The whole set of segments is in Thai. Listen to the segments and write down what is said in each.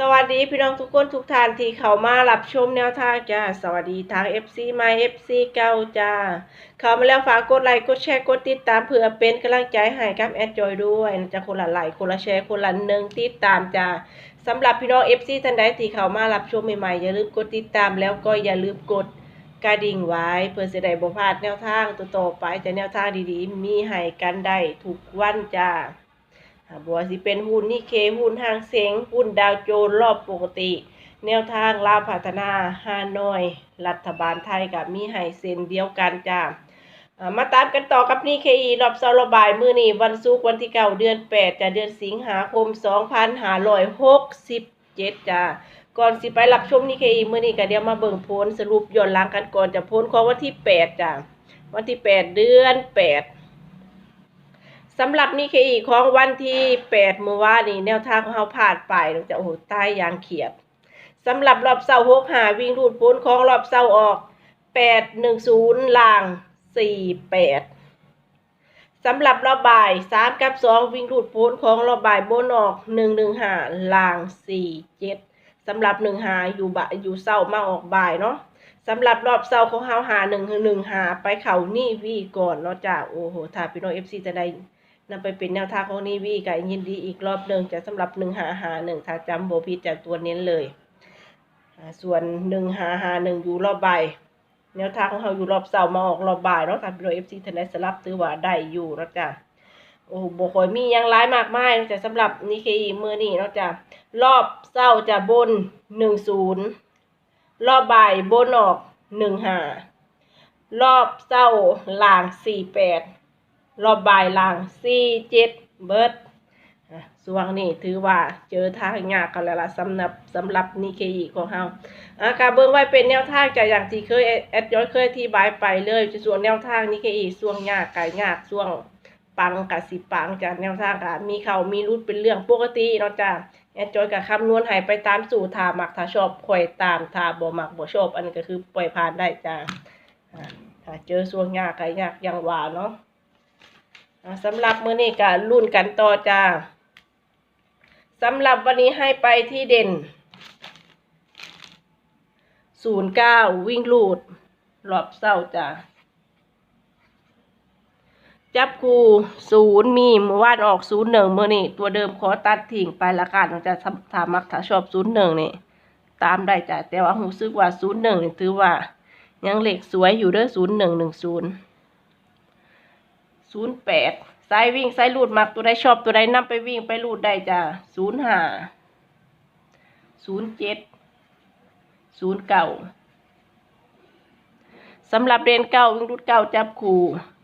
สวัสดีพี่น้องทุกคนทุกท่านที่เข้ามารับชมแนวทางจ้าสวัสดีทาง FC ใหม่ FC เก่าจ้าเข้ามาแล้วฝากกดไลค์กดแชร์กดติดตามเพื่อเป็นกำลังใจให้กับแอดจอยด้วยจะคนละไลค์คนละแชร์คนละหนึ่งติดตามจ้าสำหรับพี่น้อง FC ท่านใดที่เข้ามารับชมใหม่ๆอย่าลืมกดติดตามแล้วก็อย่าลืมกดกระดิ่งไว้เพื่อจะได้บ่พลาดแนวทางต่อไปแต่แนวทางดีๆ มีให้กันได้ทุกวันจ้า บัวสิเป็นหุ้นนี่เคหุ้นห้างเซ็งหุ้นดาวโจนส์รอบปกติ แนวทางลาวพัฒนาฮานอย รัฐบาลไทยกับมีไฮเซนเดียวกันจ้ามาตามกันต่อกับนี่เคอีรอบเสาร์ระบายมือนี้วันศุกร์วันที่เก้าเดือนแปดจะเดือนสิงหาคมสองพันห้าร้อยหกสิบเจ็ดจ้าก่อนสิไปรับชมนี่เคอีมือนี้ก็เดี๋ยวมาเบิ่งโพลสรุปย้อนหลังกันก่อนจะโพลของวันที่แปดจ้าวันที่แปดเดือนแปด สำหรับนี่คืออีของวันที่แปดเมื่อวานนี้แนวทางของเราผ่านไปเราจะโอ้โหใต้ยางเขียดสำหรับรอบเสาหกหาวิ่งรูดพ้นของรอบเสาออกแปดหนึ่งศูนย์ล่างสี่แปดสำหรับรอบบ่ายสามกับสองวิ่งรูดพ้นของรอบบ่ายบนออกหนึ่งหนึ่งหาล่างสี่เจ็ดสำหรับหนึ่งหาอยู่บ่ายอยู่เสามาออกบ่ายเนาะสำหรับรอบเสาของเฮาหาหนึ่งหนึ่งหาไปเขานี่วีก่อนเนาะจ้าโอ้โหถ้าพี่น้องเอฟซีจะได้ นำไปเป็นแนวทางของนีวีกับยินดีอีกรอบหนึ่งจะสำหรับหนึ่งหาหาหนึ่งถ้าจำโบพีจากตัวเน้นเลย ส่วนหนึ่งหาหาหนึ่งอยู่รอบใบแนวทางของเราอยู่รอบเสาร์มาออกรอบบ่ายเนาะทางพี่โรเอฟซีทนายสลับถือว่าได้อยู่เนาะจ้ะโอ้โบคอยมียังร้ายมากมายเนาะจ้ะสำหรับนิเคอีมือนี่เนาะจ้ะรอบเสาร์จะบนหนึ่งศูนย์รอบบ่ายบนออกหนึ่งหารอบเสาร์ล่างสี่แปด รอบบ่ายหลังสี่เจ็ดเบิร์ดอะส่วงนี้ถือว่าเจอทางยากกันแล้วล่ะสำหรับสำหรับนิเคอีของเฮาอะการเบิ่งไว้เป็นแนวทางจากอย่างที่เคยแอดย้อยเคยอธิบายไปเลยจะส่วนแนวทางนิเคอีส่วงยากกายยากส่วงปังกับสิปังจากแนวทางกะมีเขามีรุดเป็นเรื่องปกติเนาะจ้ะแอดจอยกับคำนวณให้ไปตามสู่ทามักถ้าชอบข่อยตามทาบ่มักบ่ชอบอันนี้ก็คือปล่อยผ่านได้จ้ะอะถ้าเจอส่วงยากกายยากยังว่าเนาะ สำหรับมื้อนี้ก็รุ่นกันต่อจ้าสำหรับวันนี้ให้ไปที่เด่น 09 วิ่งลูดรอบเศร้าจ้าจับคูศูนย์มีเมื่อวานออกศูนย์หนึ่งเมื่อนี่ตัวเดิมขอตัดทิ้งไปละกันจะถามมักถ้าชอบศูนย์หนึ่งนี่ตามได้จ้ะแต่ว่ารู้สึกว่าศูนย์หนึ่งถือว่า ยังเหล็กสวยอยู่เด้อศูนย์หนึ่งหนึ่งศูนย์ ศูนย์แปดสายวิ่งสายลูดมักตัวใดชอบตัวใดนำไปวิ่งไปลูดได้จ้ะศูนย์ห้าศูนย์เจ็ดศูนย์เก้าสำหรับเรียนเก้าวิ่งลูดเก้าจับคู่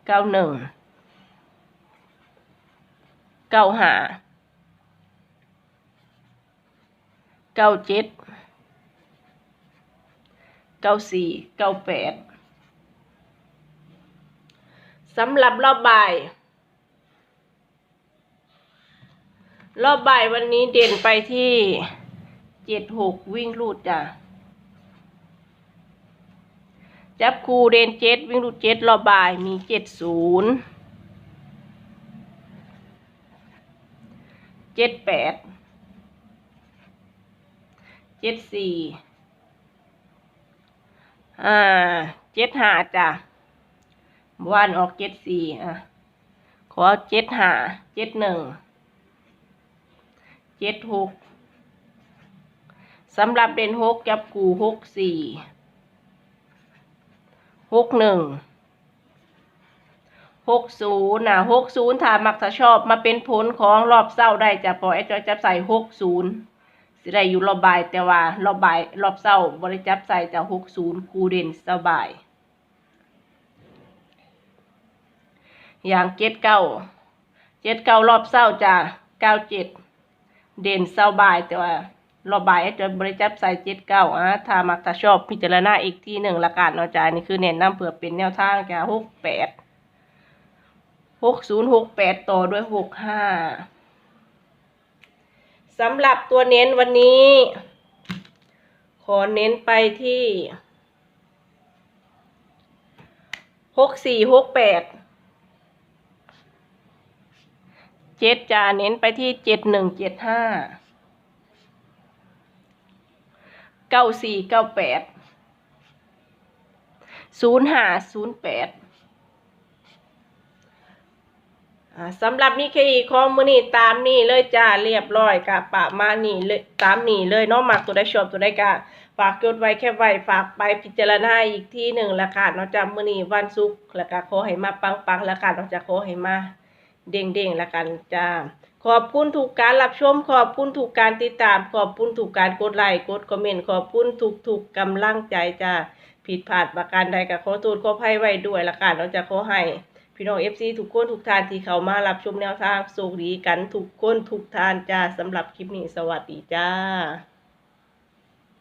เก้าหนึ่งเก้าห้าเก้าเจ็ดเก้าสี่เก้าแปด สำหรับรอบบ่าย รอบบ่ายวันนี้เด่นไปที่เจ็ดหกวิ่งรูดจ้ะ จับคูเด่นเจ็ดวิ่งรูดเจ็ดรอบบ่ายมีเจ็ดศูนย์เจ็ดแปดเจ็ดสี่อ่าเจ็ดห้าจ้ะ วานออกเจ็ดสี่อะ ขอเจ็ดห้าเจ็ดหนึ่งเจ็ดหกสำหรับเด่นหกจับกูหกสี่หกหนึ่งหกศูนย์นะหกศูนย์ถ้ามักถ้าชอบมาเป็นผลของรอบเศร้าได้จะพอไอ้จอยจับใส่หกศูนย์สิได้อยู่รอบบ่ายแต่ว่ารอบบ่ายรอบเศร้าบริจับใส่จะหกศูนย์คูเด่นสบาย อย่างเจ็ดเก้าเจ็ดเก้ารอบเศร้าจะเก้าเจ็ดเด่นเศร้าบ่ายแต่ว่ารอบบ่ายจะบริจับใส่เจ็ดเก้าอะถ้ามักถ้าชอบพิจารณาอีกที่หนึ่งละกันเนาะจ้านี่คือเน้นนำเผื่อเป็นแนวทางจ้าหกแปดหกศูนย์หกแปดต่อด้วยหกห้าสำหรับตัวเน้นวันนี้ ขอเน้นไปที่หกสี่หกแปด เจ็ดจะเน้นไปที่เจ็ดหนึ่งเจ็ดห้าเก้าสี่เก้าแปดศูนย์ห้าศูนย์แปดสำหรับนิเคอีของมือนี่ตามนี่เลยจ้าเรียบร้อยกะปะมานี่เลยตามนี่เลยเนาะมักตัวได้ชอบตัวได้กะฝากจดไว้แค่ไว้ฝากไปพิจารณาอีกที่หนึ่งละค่ะเนาะจ้ามือนี่วันศุกร์ละกะขอให้มาปังปังละค่ะเนาะจะขอให้มา เด้งเด้งๆละกันจ้าขอบคุณถูกการรับชม ขอบคุณถูกการติดตาม ขอบคุณถูกการกดไลค์กดคอมเมนต์ขอบคุณถูกถูกๆกำลังใจจ้าผิดพลาดประการใดก็ขอโทษขออภัยไว้ด้วยละกันเนาจะขอให้พี่น้อง FC ทุกคนทุกทานที่เข้ามารับชมแนวทางสุขดีกันทุกคนทุกทานจ้าสำหรับคลิปนี้สวัสดีจ้า